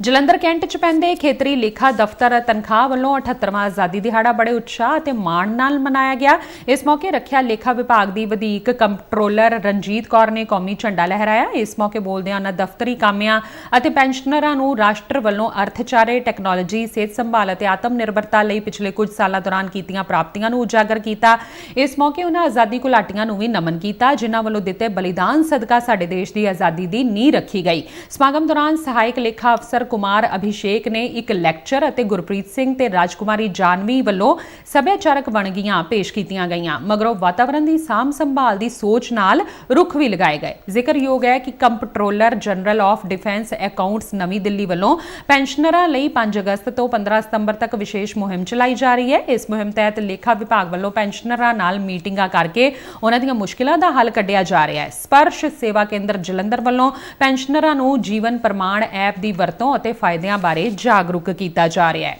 Jalandhar cantt ਚ ਪੈਂਦੇ ਖੇਤਰੀ ਲੇਖਾ ਦਫ਼ਤਰ ਤਨਖਾਹ ਵੱਲੋਂ 78ਵਾਂ ਆਜ਼ਾਦੀ ਦਿਹਾੜਾ ਬੜੇ ਉਤਸ਼ਾਹ ਅਤੇ ਮਾਣ ਨਾਲ ਮਨਾਇਆ ਗਿਆ। ਇਸ ਮੌਕੇ ਰੱਖਿਆ ਲੇਖਾ ਵਿਭਾਗ ਦੀ ਵਧੀਕ ਕੰਟਰੋਲਰ ਰਣਜੀਤ ਕੌਰ ਨੇ ਕੌਮੀ ਝੰਡਾ ਲਹਿਰਾਇਆ। ਇਸ ਮੌਕੇ ਬੋਲਦਿਆਂ ਉਹਨਾਂ ਦਫ਼ਤਰੀ ਕਾਮਿਆਂ ਅਤੇ ਪੈਨਸ਼ਨਰਾਂ ਨੂੰ ਰਾਸ਼ਟਰ ਵੱਲੋਂ ਅਰਥਚਾਰੇ, ਟੈਕਨੋਲੋਜੀ, ਸਿਹਤ ਸੰਭਾਲ ਅਤੇ ਆਤਮ ਨਿਰਭਰਤਾ ਲਈ ਪਿਛਲੇ ਕੁਝ ਸਾਲਾਂ ਦੌਰਾਨ ਕੀਤੀਆਂ ਪ੍ਰਾਪਤੀਆਂ ਨੂੰ ਉਜਾਗਰ ਕੀਤਾ। ਇਸ ਮੌਕੇ ਉਹਨਾਂ ਆਜ਼ਾਦੀ ਘੁਲਾਟੀਆਂ ਨੂੰ ਵੀ ਨਮਨ ਕੀਤਾ, ਜਿਨ੍ਹਾਂ ਵੱਲੋਂ ਦਿੱਤੇ ਬਲੀਦਾਨ ਸਦਕਾ ਸਾਡੇ ਦੇਸ਼ ਦੀ ਆਜ਼ਾਦੀ ਦੀ ਨੀਂਹ ਰੱਖੀ ਗਈ। ਸਮਾਗਮ ਦੌਰਾਨ ਸਹਾਇਕ ਲੇਖਾ ਅਫਸਰ ਕੁਮਾਰ ਅਭਿਸ਼ੇਕ ਨੇ ਇੱਕ ਲੈਕਚਰ ਅਤੇ ਗੁਰਪ੍ਰੀਤ ਸਿੰਘ ਤੇ ਰਾਜਕੁਮਾਰੀ ਜਾਨਵੀ ਵੱਲੋਂ ਸੱਭਿਆਚਾਰਕ ਵਣਗੀਆਂ ਪੇਸ਼ ਕੀਤੀਆਂ ਗਈਆਂ, ਮਗਰੋਂ ਵਾਤਾਵਰਣ ਦੀ ਸਾਂਭ ਸੰਭਾਲ ਦੀ ਸੋਚ ਨਾਲ ਰੁੱਖ ਵੀ ਲਗਾਏ ਗਏ। ਜ਼ਿਕਰਯੋਗ ਹੈ ਕਿ controller general of defence accounts ਨਵੀਂ ਦਿੱਲੀ ਵੱਲੋਂ ਪੈਨਸ਼ਨਰਾਂ ਲਈ 5 ਅਗਸਤ ਤੋਂ 15 ਸਤੰਬਰ ਤੱਕ ਵਿਸ਼ੇਸ਼ ਮੁਹਿੰਮ ਚਲਾਈ ਜਾ ਰਹੀ ਹੈ। ਇਸ ਮੁਹਿੰਮ ਤਹਿਤ ਲੇਖਾ ਵਿਭਾਗ ਵੱਲੋਂ ਪੈਨਸ਼ਨਰਾਂ ਨਾਲ ਮੀਟਿੰਗਾਂ ਕਰਕੇ ਉਹਨਾਂ ਦੀਆਂ ਮੁਸ਼ਕਿਲਾਂ ਦਾ ਹੱਲ ਕੱਢਿਆ ਜਾ ਰਿਹਾ ਹੈ। ਸਪਰਸ਼ ਸੇਵਾ ਕੇਂਦਰ ਜਲੰਧਰ ਵੱਲੋਂ ਪੈਨਸ਼ਨਰਾਂ ਨੂੰ ਜੀਵਨ ਪ੍ਰਮਾਣ ਐਪ ਦੀ ਵਰਤੋਂ ਅਤੇ ਫਾਇਦਿਆਂ ਬਾਰੇ ਜਾਗਰੂਕ ਕੀਤਾ ਜਾ ਰਿਹਾ ਹੈ।